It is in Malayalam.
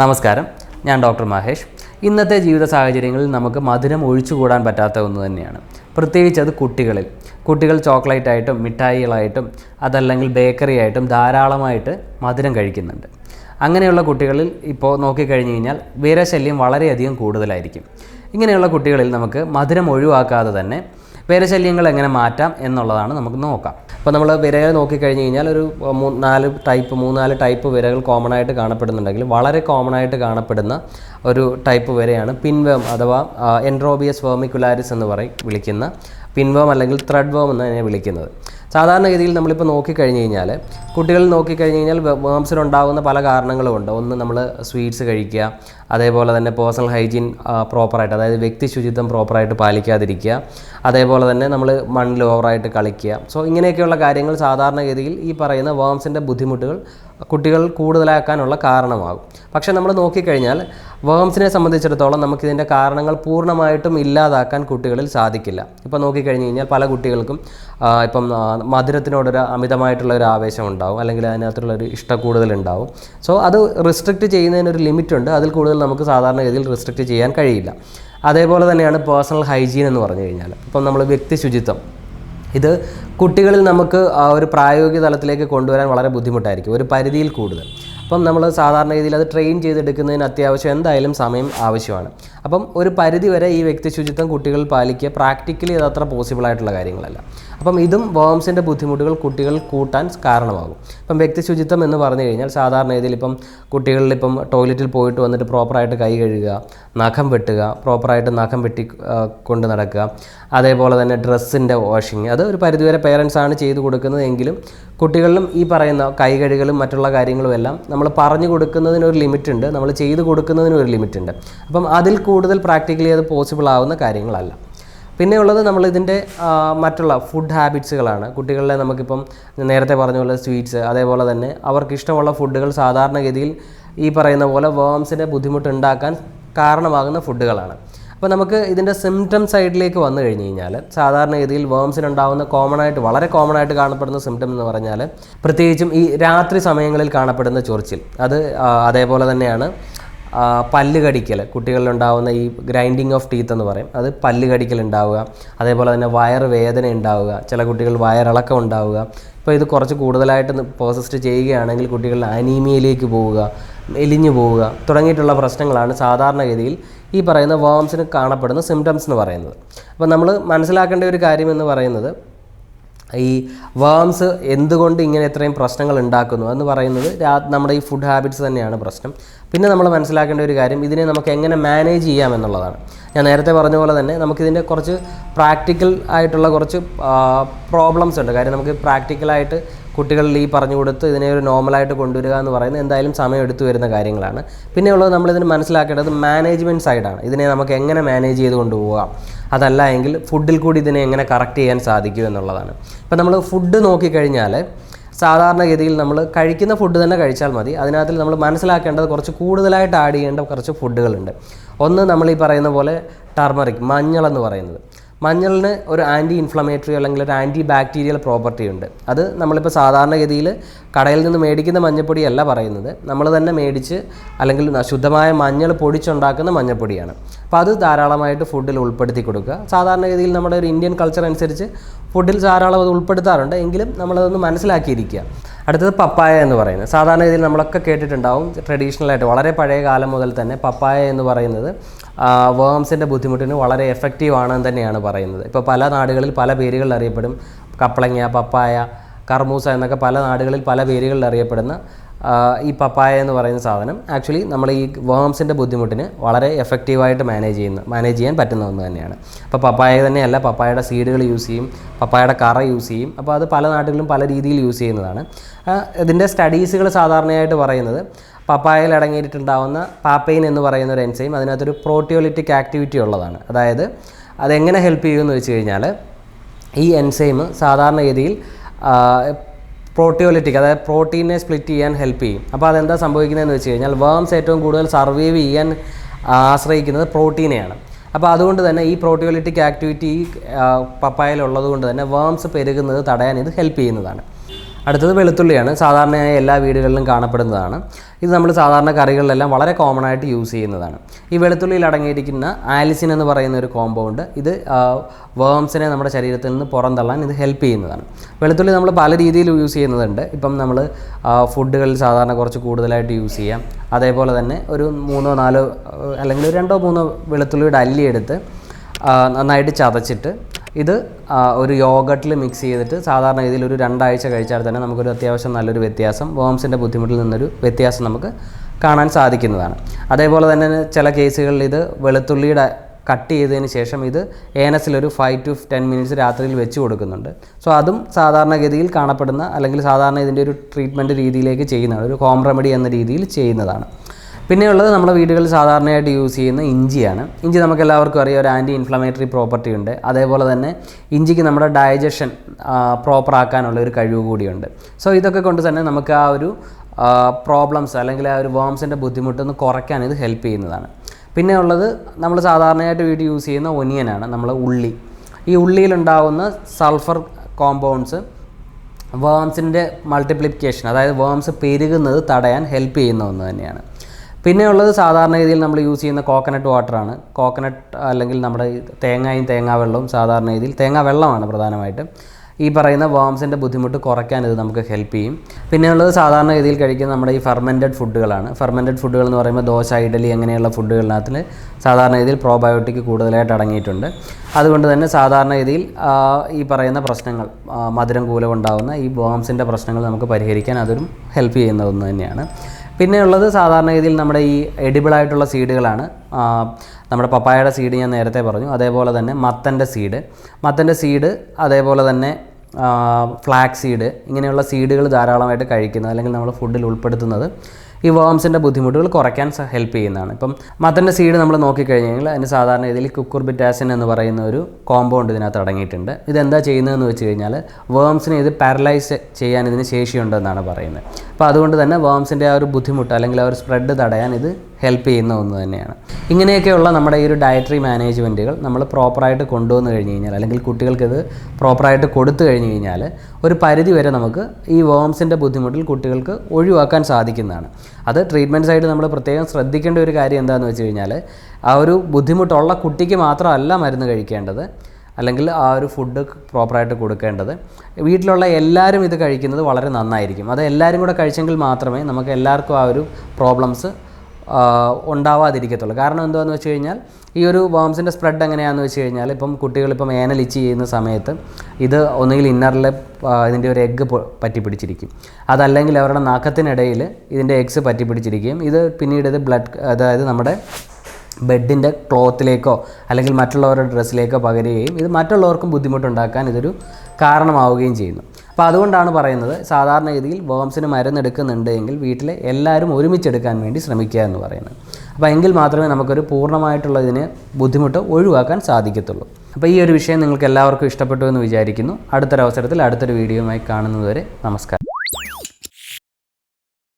നമസ്കാരം. ഞാൻ ഡോക്ടർ മഹേഷ്. ഇന്നത്തെ ജീവിത സാഹചര്യങ്ങളിൽ നമുക്ക് മധുരം ഒഴിച്ചുകൂടാൻ പറ്റാത്ത ഒന്ന് തന്നെയാണ്. പ്രത്യേകിച്ച് അത് കുട്ടികളിൽ. കുട്ടികൾ ചോക്ലേറ്റ് ആയിട്ടും മിഠായികളായിട്ടും അതല്ലെങ്കിൽ ബേക്കറി ആയിട്ടും ധാരാളമായിട്ട് മധുരം കഴിക്കുന്നുണ്ട്. അങ്ങനെയുള്ള കുട്ടികളിൽ ഇപ്പോൾ നോക്കിക്കഴിഞ്ഞ് കഴിഞ്ഞാൽ വീരശല്യം വളരെയധികം കൂടുതലായിരിക്കും. ഇങ്ങനെയുള്ള കുട്ടികളിൽ നമുക്ക് മധുരം ഒഴിവാക്കാതെ തന്നെ വിരശല്യങ്ങൾ എങ്ങനെ മാറ്റാം എന്നുള്ളതാണ് നമുക്ക് നോക്കാം. അപ്പോൾ നമ്മൾ വിരകൾ നോക്കിക്കഴിഞ്ഞ് കഴിഞ്ഞാൽ ഒരു നാല് ടൈപ്പ് മൂന്നാൽ ടൈപ്പ് വിരകൾ കോമൺ ആയിട്ട് കാണപ്പെടുന്നുണ്ടെങ്കിൽ വളരെ കോമൺ ആയിട്ട് കാണപ്പെടുന്ന ഒരു ടൈപ്പ് വിരയാണ് പിൻവേം അഥവാ എൻട്രോബിയസ് വേമിക്കുലാരിസ് എന്ന് പറയും വിളിക്കുന്ന പിൻവേം അല്ലെങ്കിൽ ത്രെഡ് വേം എന്ന് തന്നെ വിളിക്കുന്നത്. സാധാരണഗതിയിൽ നമ്മളിപ്പോൾ നോക്കിക്കഴിഞ്ഞ് കഴിഞ്ഞാൽ കുട്ടികൾ നോക്കിക്കഴിഞ്ഞ് കഴിഞ്ഞാൽ വേംസിനുണ്ടാകുന്ന പല കാരണങ്ങളുമുണ്ട് ഒന്ന് നമ്മൾ സ്വീറ്റ്സ് കഴിക്കുക അതേപോലെ തന്നെ പേഴ്സണൽ ഹൈജീൻ പ്രോപ്പറായിട്ട് അതായത് വ്യക്തി ശുചിത്വം പ്രോപ്പറായിട്ട് പാലിക്കാതിരിക്കുക അതേപോലെ തന്നെ നമ്മൾ മണ്ണിൽ ഓവറായിട്ട് കളിക്കുക. സോ ഇങ്ങനെയൊക്കെയുള്ള കാര്യങ്ങൾ സാധാരണഗതിയിൽ ഈ പറയുന്ന വേംസിന്റെ ബുദ്ധിമുട്ടുകൾ കുട്ടികൾ കൂടുതലാക്കാനുള്ള കാരണമാകും. പക്ഷേ നമ്മൾ നോക്കിക്കഴിഞ്ഞാൽ വേംസിനെ സംബന്ധിച്ചിടത്തോളം നമുക്കിതിന്റെ കാരണങ്ങൾ പൂർണമായിട്ടും ഇല്ലാതാക്കാൻ കുട്ടികളിൽ സാധിക്കില്ല. ഇപ്പോൾ നോക്കിക്കഴിഞ്ഞ് കഴിഞ്ഞാൽ പല കുട്ടികൾക്കും ഇപ്പം മധുരത്തിനോടൊരു അമിതമായിട്ടുള്ള ഒരു ആവേശം ഉണ്ടാവും അല്ലെങ്കിൽ അതിനകത്തുള്ള ഒരു ഇഷ്ടക്കൂടുതൽ ഉണ്ടാവും. സോ അത് റിസ്ട്രിക്റ്റ് ചെയ്യുന്നതിനൊരു ലിമിറ്റുണ്ട് അതിൽ കൂടുതൽ നമുക്ക് സാധാരണഗതിയിൽ റിസ്ട്രിക്റ്റ് ചെയ്യാൻ കഴിയില്ല. അതേപോലെ തന്നെയാണ് പേഴ്സണൽ ഹൈജീൻ എന്ന് പറഞ്ഞു കഴിഞ്ഞാൽ. ഇപ്പം നമ്മൾ വ്യക്തി ശുചിത്വം ഇത് കുട്ടികളിൽ നമുക്ക് ഒരു പ്രായോഗിക തലത്തിലേക്ക് കൊണ്ടുവരാൻ വളരെ ബുദ്ധിമുട്ടായിരിക്കും ഒരു പരിധിയിൽ കൂടുതൽ. അപ്പം നമ്മൾ സാധാരണ രീതിയിൽ അത് ട്രെയിൻ ചെയ്തെടുക്കുന്നതിന് അത്യാവശ്യം എന്തായാലും സമയം ആവശ്യമാണ്. അപ്പം ഒരു പരിധി വരെ ഈ വ്യക്തി ശുചിത്വം കുട്ടികൾ പാലിക്കുക പ്രാക്ടിക്കലി അത് അത്ര പോസിബിൾ ആയിട്ടുള്ള കാര്യങ്ങളല്ല. അപ്പം ഇതും വേംസിന്റെ ബുദ്ധിമുട്ടുകൾ കുട്ടികൾ കൂട്ടാൻ കാരണമാകും. ഇപ്പം വ്യക്തി ശുചിത്വം എന്ന് പറഞ്ഞു കഴിഞ്ഞാൽ സാധാരണ രീതിയിൽ ഇപ്പം കുട്ടികളിൽ ഇപ്പം ടോയ്ലറ്റിൽ പോയിട്ട് വന്നിട്ട് പ്രോപ്പറായിട്ട് കൈ കഴുകുക നഖം വെട്ടുക പ്രോപ്പറായിട്ട് നഖം വെട്ടി കൊണ്ട് നടക്കുക അതേപോലെ തന്നെ ഡ്രസ്സിന്റെ വാഷിങ് അത് ഒരു പരിധിവരെ പേരൻസാണ് ചെയ്തു കൊടുക്കുന്നത് എങ്കിലും കുട്ടികളിലും ഈ പറയുന്ന കൈ കഴുകലും മറ്റുള്ള കാര്യങ്ങളും എല്ലാം നമ്മൾ പറഞ്ഞു കൊടുക്കുന്നതിന് ഒരു ലിമിറ്റ് ഉണ്ട് നമ്മൾ ചെയ്തു കൊടുക്കുന്നതിന് ഒരു ലിമിറ്റ് ഉണ്ട് അപ്പം അതിൽ കൂടുതൽ പ്രാക്ടിക്കലി അത് പോസിബിൾ ആവുന്ന കാര്യങ്ങളല്ല. പിന്നെ ഉള്ളത് നമ്മൾ ഇതിന്റെ മറ്റുള്ള ഫുഡ് ഹാബിറ്റ്സുകളാണ് കുട്ടികളിലെ നമുക്കിപ്പം നേരത്തെ പറഞ്ഞ പോലെ സ്വീറ്റ്സ് അതേപോലെ തന്നെ അവർക്ക് ഇഷ്ടമുള്ള ഫുഡുകൾ സാധാരണഗതിയിൽ ഈ പറയുന്ന പോലെ വേംസിന്റെ ബുദ്ധിമുട്ടുണ്ടാക്കാൻ കാരണമാകുന്ന ഫുഡുകളാണ് അപ്പോൾ നമുക്ക് ഇതിന്റെ സിംറ്റം സൈഡിലേക്ക് വന്നു കഴിഞ്ഞ് കഴിഞ്ഞാൽ സാധാരണ സാധാരണഗതിയിൽ വേംസിനുണ്ടാവുന്ന കോമൺ ആയിട്ട് വളരെ കോമൺ ആയിട്ട് കാണപ്പെടുന്ന സിംറ്റം എന്ന് പറഞ്ഞാൽ പ്രത്യേകിച്ചും ഈ രാത്രി സമയങ്ങളിൽ കാണപ്പെടുന്ന ചൊറിച്ചിൽ. അത് അതേപോലെ തന്നെയാണ് പല്ല് കടിക്കൽ കുട്ടികളിലുണ്ടാവുന്ന ഈ ഗ്രൈൻഡിങ് ഓഫ് ടീത്ത് എന്ന് പറയും. അത് പല്ല് കടിക്കൽ ഉണ്ടാവുക. അതേപോലെ തന്നെ വയർ വേദന ഉണ്ടാവുക. ചില കുട്ടികൾ വയറിളക്കം ഉണ്ടാവുക. ഇപ്പോൾ ഇത് കുറച്ച് കൂടുതലായിട്ട് പ്രോസസ്ഡ് ചെയ്യുകയാണെങ്കിൽ കുട്ടികളുടെ അനീമിയയിലേക്ക് പോവുക എലിഞ്ഞു പോവുക തുടങ്ങിയിട്ടുള്ള പ്രശ്നങ്ങളാണ് സാധാരണഗതിയിൽ ഈ പറയുന്ന വേംസിന് കാണപ്പെടുന്ന സിംറ്റംസ് എന്ന് പറയുന്നത്. അപ്പോൾ നമ്മൾ മനസ്സിലാക്കേണ്ട ഒരു കാര്യം എന്ന് പറയുന്നത് ഈ വേംസ് എന്തുകൊണ്ട് ഇങ്ങനെ ഇത്രയും പ്രശ്നങ്ങൾ ഉണ്ടാക്കുന്നു എന്ന് പറയുന്നത് നമ്മുടെ ഈ ഫുഡ് ഹാബിറ്റ്സ് തന്നെയാണ് പ്രശ്നം. പിന്നെ നമ്മൾ മനസ്സിലാക്കേണ്ട ഒരു കാര്യം ഇതിനെ നമുക്ക് എങ്ങനെ മാനേജ് ചെയ്യാം എന്നുള്ളതാണ് ഞാൻ നേരത്തെ പറഞ്ഞ പോലെ തന്നെ നമുക്കിതിന്റെ കുറച്ച് പ്രാക്ടിക്കൽ ആയിട്ടുള്ള കുറച്ച് പ്രോബ്ലംസ് ഉണ്ട്. കാര്യം നമുക്ക് പ്രാക്ടിക്കലായിട്ട് കുട്ടികളിൽ ഈ പറഞ്ഞു കൊടുത്ത് ഇതിനെ ഒരു നോർമലായിട്ട് കൊണ്ടുവരിക എന്ന് പറയുന്നത് എന്തായാലും സമയം എടുത്തു വരുന്ന കാര്യങ്ങളാണ്. പിന്നെ പിന്നെയുള്ളത് നമ്മളിതിന് മനസ്സിലാക്കേണ്ടത് മാനേജ്മെന്റ് സൈഡാണ് ഇതിനെ നമുക്ക് എങ്ങനെ മാനേജ് ചെയ്ത് കൊണ്ടുപോകാം? അതല്ല എങ്കിൽ ഫുഡിൽ കൂടി ഇതിനെ എങ്ങനെ കറക്റ്റ് ചെയ്യാൻ സാധിക്കും എന്നുള്ളതാണ്. ഇപ്പം നമ്മൾ ഫുഡ് നോക്കിക്കഴിഞ്ഞാൽ സാധാരണഗതിയിൽ നമ്മൾ കഴിക്കുന്ന ഫുഡ് തന്നെ കഴിച്ചാൽ മതി. അതിനകത്ത് നമ്മൾ മനസ്സിലാക്കേണ്ടത് കുറച്ച് കൂടുതലായിട്ട് ആഡ് ചെയ്യേണ്ട കുറച്ച് ഫുഡുകളുണ്ട് ഒന്ന് നമ്മൾ ഈ പറയുന്ന പോലെ ടർമറിക് മഞ്ഞൾ എന്ന് പറയുന്നത്. മഞ്ഞളിന് ഒരു ആന്റി ഇൻഫ്ലമേറ്ററി അല്ലെങ്കിൽ ഒരു ആന്റി ബാക്ടീരിയൽ പ്രോപ്പർട്ടി ഉണ്ട്. അത് നമ്മളിപ്പോൾ സാധാരണഗതിയിൽ കടയിൽ നിന്ന് മേടിക്കുന്ന മഞ്ഞപ്പൊടിയല്ല പറയുന്നത്. നമ്മൾ തന്നെ മേടിച്ച് അല്ലെങ്കിൽ ശുദ്ധമായ മഞ്ഞൾ പൊടിച്ചുണ്ടാക്കുന്ന മഞ്ഞൾപ്പൊടിയാണ് അപ്പോൾ അത് ധാരാളമായിട്ട് ഫുഡിൽ ഉൾപ്പെടുത്തി കൊടുക്കുക. സാധാരണഗതിയിൽ നമ്മുടെ ഒരു ഇന്ത്യൻ കൾച്ചർ അനുസരിച്ച് ഫുഡിൽ ധാരാളം അത് ഉൾപ്പെടുത്താറുണ്ട്. എങ്കിലും നമ്മളതൊന്ന് മനസ്സിലാക്കിയിരിക്കുക. അടുത്തത് പപ്പായ എന്ന് പറയുന്നത്. സാധാരണ രീതിയിൽ നമ്മളൊക്കെ കേട്ടിട്ടുണ്ടാവും ട്രഡീഷണൽ ആയിട്ട്. വളരെ പഴയ കാലം മുതൽ തന്നെ പപ്പായ എന്ന് പറയുന്നത് വേംസിന്റെ ബുദ്ധിമുട്ടിന് വളരെ എഫക്റ്റീവ് ആണെന്ന് തന്നെയാണ് പറയുന്നത്. ഇപ്പോൾ പല നാടുകളിൽ പല പേരുകളിൽ അറിയപ്പെടും. കപ്പളങ്ങ പപ്പായ കർമൂസ എന്നൊക്കെ പല നാടുകളിൽ പല പേരുകളിൽ അറിയപ്പെടുന്ന ഈ പപ്പായ എന്ന് പറയുന്ന സാധനം ആക്ച്വലി നമ്മൾ ഈ വേംസിന്റെ ബുദ്ധിമുട്ടിന് വളരെ എഫക്റ്റീവായിട്ട് മാനേജ് ചെയ്യുന്ന മാനേജ് ചെയ്യാൻ പറ്റുന്ന ഒന്ന് തന്നെയാണ്. അപ്പോൾ പപ്പായ തന്നെയല്ല പപ്പായയുടെ സീഡുകൾ യൂസ് ചെയ്യും പപ്പായയുടെ കറ യൂസ് ചെയ്യും. അപ്പോൾ അത് പല നാടുകളിലും പല രീതിയിൽ യൂസ് ചെയ്യുന്നതാണ്. ഇതിന്റെ സ്റ്റഡീസുകൾ സാധാരണയായിട്ട് പറയുന്നത് പപ്പായയിൽ അടങ്ങിയിട്ടുണ്ടാവുന്ന പാപ്പൈൻ എന്ന് പറയുന്ന ഒരു എൻസൈം അതിനകത്തൊരു പ്രോട്ടിയോലിറ്റിക് ആക്ടിവിറ്റി ഉള്ളതാണ്. അതായത് അതെങ്ങനെ ഹെൽപ്പ് ചെയ്യുമെന്ന് വെച്ച് കഴിഞ്ഞാൽ ഈ എൻസൈം സാധാരണഗതിയിൽ പ്രോട്ടിയോലിറ്റിക് അതായത് പ്രോട്ടീനെ സ്പ്ലിറ്റ് ചെയ്യാൻ ഹെൽപ്പ് ചെയ്യും. അപ്പോൾ അതെന്താ സംഭവിക്കുന്നതെന്ന് വെച്ച് കഴിഞ്ഞാൽ വേംസ് ഏറ്റവും കൂടുതൽ സർവൈവ് ചെയ്യാൻ ആശ്രയിക്കുന്നത് പ്രോട്ടീനെയാണ്. അപ്പോൾ അതുകൊണ്ട് തന്നെ ഈ പ്രോട്ടിയോലിറ്റിക് ആക്ടിവിറ്റി ഈ പപ്പായയിലുള്ളത് കൊണ്ട് തന്നെ വേംസ് പെരുകുന്നത് തടയാൻ ഇത് ഹെൽപ്പ് ചെയ്യുന്നതാണ്. അടുത്തത് വെളുത്തുള്ളിയാണ്. സാധാരണയായി എല്ലാ വീടുകളിലും കാണപ്പെടുന്നതാണ്. ഇത് നമ്മൾ സാധാരണ കറികളിലെല്ലാം വളരെ കോമൺ ആയിട്ട് യൂസ് ചെയ്യുന്നതാണ്. ഈ വെളുത്തുള്ളിയിൽ അടങ്ങിയിരിക്കുന്ന ആലിസിൻ എന്ന് പറയുന്ന ഒരു കോമ്പൗണ്ട് ഇത് വേംസിനെ നമ്മുടെ ശരീരത്തിൽ നിന്ന് പുറന്തള്ളാൻ ഇത് ഹെൽപ്പ് ചെയ്യുന്നതാണ്. വെളുത്തുള്ളി നമ്മൾ പല രീതിയിൽ യൂസ് ചെയ്യുന്നതുണ്ട് ഇപ്പം നമ്മൾ ഫുഡുകളിൽ സാധാരണ കുറച്ച് കൂടുതലായിട്ട് യൂസ് ചെയ്യാം. അതേപോലെ തന്നെ ഒരു മൂന്നോ നാലോ അല്ലെങ്കിൽ രണ്ടോ മൂന്നോ വെളുത്തുള്ളിയുടെ അല്ലി എടുത്ത് നന്നായിട്ട് ചതച്ചിട്ട് ഇത് ഒരു യോഗട്ടിൽ മിക്സ് ചെയ്തിട്ട് സാധാരണ രീതിയിൽ ഒരു രണ്ടാഴ്ച കഴിച്ചാൽ തന്നെ നമുക്കൊരു അത്യാവശ്യം നല്ലൊരു വ്യത്യാസം വേംസിന്റെ ബുദ്ധിമുട്ടിൽ നിന്നൊരു വ്യത്യാസം നമുക്ക് കാണാൻ സാധിക്കുന്നതാണ്. അതേപോലെ തന്നെ ചില കേസുകളിൽ ഇത് വെളുത്തുള്ളിയുടെ കട്ട് ചെയ്തതിന് ശേഷം ഇത് ഏനസിലൊരു ഫൈവ് ടു ടെൻ മിനിറ്റ്സ് രാത്രിയിൽ വെച്ച് കൊടുക്കുന്നുണ്ട്. സോ അതും സാധാരണഗതിയിൽ കാണപ്പെടുന്ന അല്ലെങ്കിൽ സാധാരണ ഇതിന്റെ ഒരു ട്രീറ്റ്മെന്റ് രീതിയിലേക്ക് ചെയ്യുന്നതാണ് ഒരു ഹോം റെമഡി എന്ന രീതിയിൽ ചെയ്യുന്നതാണ്. പിന്നെയുള്ളത് നമ്മുടെ വീടുകളിൽ സാധാരണയായിട്ട് യൂസ് ചെയ്യുന്ന ഇഞ്ചിയാണ്. ഇഞ്ചി നമുക്ക് എല്ലാവർക്കും അറിയാം ഒരു ആന്റി ഇൻഫ്ലമേറ്ററി പ്രോപ്പർട്ടി ഉണ്ട്. അതേപോലെ തന്നെ ഇഞ്ചിക്ക് നമ്മുടെ ഡൈജഷൻ പ്രോപ്പർ ആക്കാനുള്ള ഒരു കഴിവ് കൂടിയുണ്ട്. സോ ഇതൊക്കെ കൊണ്ട് തന്നെ നമുക്ക് ആ ഒരു പ്രോബ്ലംസ് അല്ലെങ്കിൽ ആ ഒരു വേംസിന്റെ ബുദ്ധിമുട്ടൊന്ന് കുറയ്ക്കാൻ ഇത് ഹെൽപ്പ് ചെയ്യുന്നതാണ്. പിന്നെ ഉള്ളത് നമ്മൾ സാധാരണയായിട്ട് വീട്ടിൽ യൂസ് ചെയ്യുന്ന ഒനിയനാണ് നമ്മൾ ഉള്ളി. ഈ ഉള്ളിയിലുണ്ടാവുന്ന സൾഫർ കോമ്പൗണ്ട്സ് വേംസിന്റെ മൾട്ടിപ്ലിക്കേഷൻ അതായത് വേംസ് പെരുകുന്നത് തടയാൻ ഹെൽപ്പ് ചെയ്യുന്ന ഒന്ന് തന്നെയാണ്. പിന്നെ ഉള്ളത് സാധാരണ രീതിയിൽ നമ്മൾ യൂസ് ചെയ്യുന്ന കോക്കനട്ട് വാട്ടറാണ് കോക്കനട്ട് അല്ലെങ്കിൽ നമ്മുടെ തേങ്ങായും തേങ്ങാ വെള്ളവും സാധാരണ രീതിയിൽ തേങ്ങാ വെള്ളമാണ് പ്രധാനമായിട്ടും. ഈ പറയുന്ന വേംസിന്റെ ബുദ്ധിമുട്ട് കുറയ്ക്കാൻ ഇത് നമുക്ക് ഹെൽപ്പ് ചെയ്യും. പിന്നെ ഉള്ളത് സാധാരണ രീതിയിൽ കഴിക്കുന്ന നമ്മുടെ ഈ ഫെർമെന്റഡ് ഫുഡുകളാണ് ഫെർമെന്റഡ് ഫുഡുകൾ എന്ന് പറയുമ്പോൾ ദോശ ഇഡലി അങ്ങനെയുള്ള ഫുഡുകളിനകത്തിൽ സാധാരണ രീതിയിൽ പ്രോബയോട്ടിക് കൂടുതലായിട്ട് അടങ്ങിയിട്ടുണ്ട്. അതുകൊണ്ട് തന്നെ സാധാരണ രീതിയിൽ ഈ പറയുന്ന പ്രശ്നങ്ങൾ മധുരം കൂലം ഉണ്ടാകുന്ന ഈ വേംസിന്റെ പ്രശ്നങ്ങൾ നമുക്ക് പരിഹരിക്കാൻ അതൊരു ഹെൽപ്പ് ചെയ്യുന്ന ഒന്ന് തന്നെയാണ്. പിന്നെ ഉള്ളത് സാധാരണ രീതിയിൽ നമ്മുടെ ഈ എഡിബിളായിട്ടുള്ള സീഡുകളാണ് നമ്മുടെ പപ്പായയുടെ സീഡ് ഞാൻ നേരത്തെ പറഞ്ഞു. അതേപോലെ തന്നെ മത്തന്റെ സീഡ് മത്തന്റെ സീഡ് അതേപോലെ തന്നെ ഫ്ലാക്സ് സീഡ് ഇങ്ങനെയുള്ള സീഡുകൾ ധാരാളമായിട്ട് കഴിക്കുന്നത് അല്ലെങ്കിൽ നമ്മൾ ഫുഡിൽ ഉൾപ്പെടുത്തുന്നത്. ഈ വേംസിന്റെ ബുദ്ധിമുട്ടുകൾ കുറയ്ക്കാൻ ഹെൽപ്പ് ചെയ്യുന്നതാണ്. ഇപ്പം മത്തന്റെ സീഡ് നമ്മൾ നോക്കിക്കഴിഞ്ഞ് കഴിഞ്ഞാൽ അതിന് സാധാരണ ഇതിൽ കുക്കുർബിറ്റാസിൻ എന്ന് പറയുന്ന ഒരു കോമ്പൗണ്ട് ഇതിനകത്ത് അടങ്ങിയിട്ടുണ്ട്. ഇതെന്താ ചെയ്യുന്നതെന്ന് വെച്ച് കഴിഞ്ഞാൽ വേംസിനെ ഇത് പാരലൈസ് ചെയ്യാൻ ഇതിന് ശേഷിയുണ്ടെന്നാണ് പറയുന്നത്. അപ്പോൾ അതുകൊണ്ട് തന്നെ വേംസിന്റെ ആ ഒരു ബുദ്ധിമുട്ട് അല്ലെങ്കിൽ ആ ഒരു സ്പ്രെഡ് തടയാൻ ഇത് ഹെൽപ്പ് ചെയ്യുന്ന ഒന്ന് തന്നെയാണ്. ഇങ്ങനെയൊക്കെയുള്ള നമ്മുടെ ഈ ഒരു ഡയറ്ററി മാനേജ്മെന്റുകൾ നമ്മൾ പ്രോപ്പറായിട്ട് കൊണ്ടുവന്നു കഴിഞ്ഞ് കഴിഞ്ഞാൽ അല്ലെങ്കിൽ കുട്ടികൾക്കിത് പ്രോപ്പറായിട്ട് കൊടുത്തു കഴിഞ്ഞ് കഴിഞ്ഞാൽ ഒരു പരിധി വരെ നമുക്ക് ഈ വേംസിന്റെ ബുദ്ധിമുട്ടിൽ കുട്ടികൾക്ക് ഒഴിവാക്കാൻ സാധിക്കുന്നതാണ്. അത് ട്രീറ്റ്മെന്റ് സൈഡ് നമ്മൾ പ്രത്യേകം ശ്രദ്ധിക്കേണ്ട ഒരു കാര്യം എന്താണെന്ന് വെച്ച് കഴിഞ്ഞാൽ ആ ഒരു ബുദ്ധിമുട്ടുള്ള കുട്ടിക്ക് മാത്രമല്ല മരുന്ന് കഴിക്കേണ്ടത് അല്ലെങ്കിൽ ആ ഒരു ഫുഡ് പ്രോപ്പറായിട്ട് കൊടുക്കേണ്ടത്. വീട്ടിലുള്ള എല്ലാവരും ഇത് കഴിക്കുന്നത് വളരെ നന്നായിരിക്കും. അത് എല്ലാവരും കൂടെ കഴിച്ചെങ്കിൽ മാത്രമേ നമുക്ക് എല്ലാവർക്കും ആ ഒരു പ്രോബ്ലംസ് ഉണ്ടാവാതിരിക്കത്തുള്ളൂ. കാരണം എന്താണെന്ന് വെച്ച് കഴിഞ്ഞാൽ ഈ ഒരു വേംസിന്റെ സ്പ്രെഡ് എങ്ങനെയാണെന്ന് വെച്ച് കഴിഞ്ഞാൽ ഇപ്പം കുട്ടികളിപ്പം ഏനലിച്ച് ചെയ്യുന്ന സമയത്ത് ഇത് ഒന്നുകിൽ ഇന്നറിൽ ഇതിന്റെ ഒരു എഗ്ഗ് പറ്റി പിടിച്ചിരിക്കും അതല്ലെങ്കിൽ അവരുടെ നാക്കത്തിനിടയിൽ ഇതിന്റെ എഗ്സ് പറ്റി പിടിച്ചിരിക്കുകയും ഇത് പിന്നീട് ഇത് ബ്ലഡ് അതായത് നമ്മുടെ ബെഡിന്റെ ക്ലോത്തിലേക്കോ അല്ലെങ്കിൽ മറ്റുള്ളവരുടെ ഡ്രസ്സിലേക്കോ പകരുകയും ഇത് മറ്റുള്ളവർക്കും ബുദ്ധിമുട്ടുണ്ടാക്കാൻ ഇതൊരു കാരണമാവുകയും ചെയ്യുന്നു. അപ്പോൾ അതുകൊണ്ടാണ് പറയുന്നത് സാധാരണ രീതിയിൽ വേംസിന് മരുന്നെടുക്കുന്നുണ്ട് എങ്കിൽ വീട്ടിലെ എല്ലാവരും ഒരുമിച്ചെടുക്കാൻ വേണ്ടി ശ്രമിക്കുക എന്ന് പറയുന്നത്. അപ്പോൾ എങ്കിൽ മാത്രമേ നമുക്കൊരു പൂർണമായിട്ടുള്ള ഇതിന് ബുദ്ധിമുട്ട് ഒഴിവാക്കാൻ സാധിക്കത്തുള്ളൂ. അപ്പോൾ ഈ ഒരു വിഷയം നിങ്ങൾക്ക് എല്ലാവർക്കും ഇഷ്ടപ്പെട്ടു എന്ന് വിചാരിക്കുന്നു. അടുത്തൊരവസരത്തിൽ അടുത്തൊരു വീഡിയോയുമായി കാണുന്നതുവരെ നമസ്കാരം.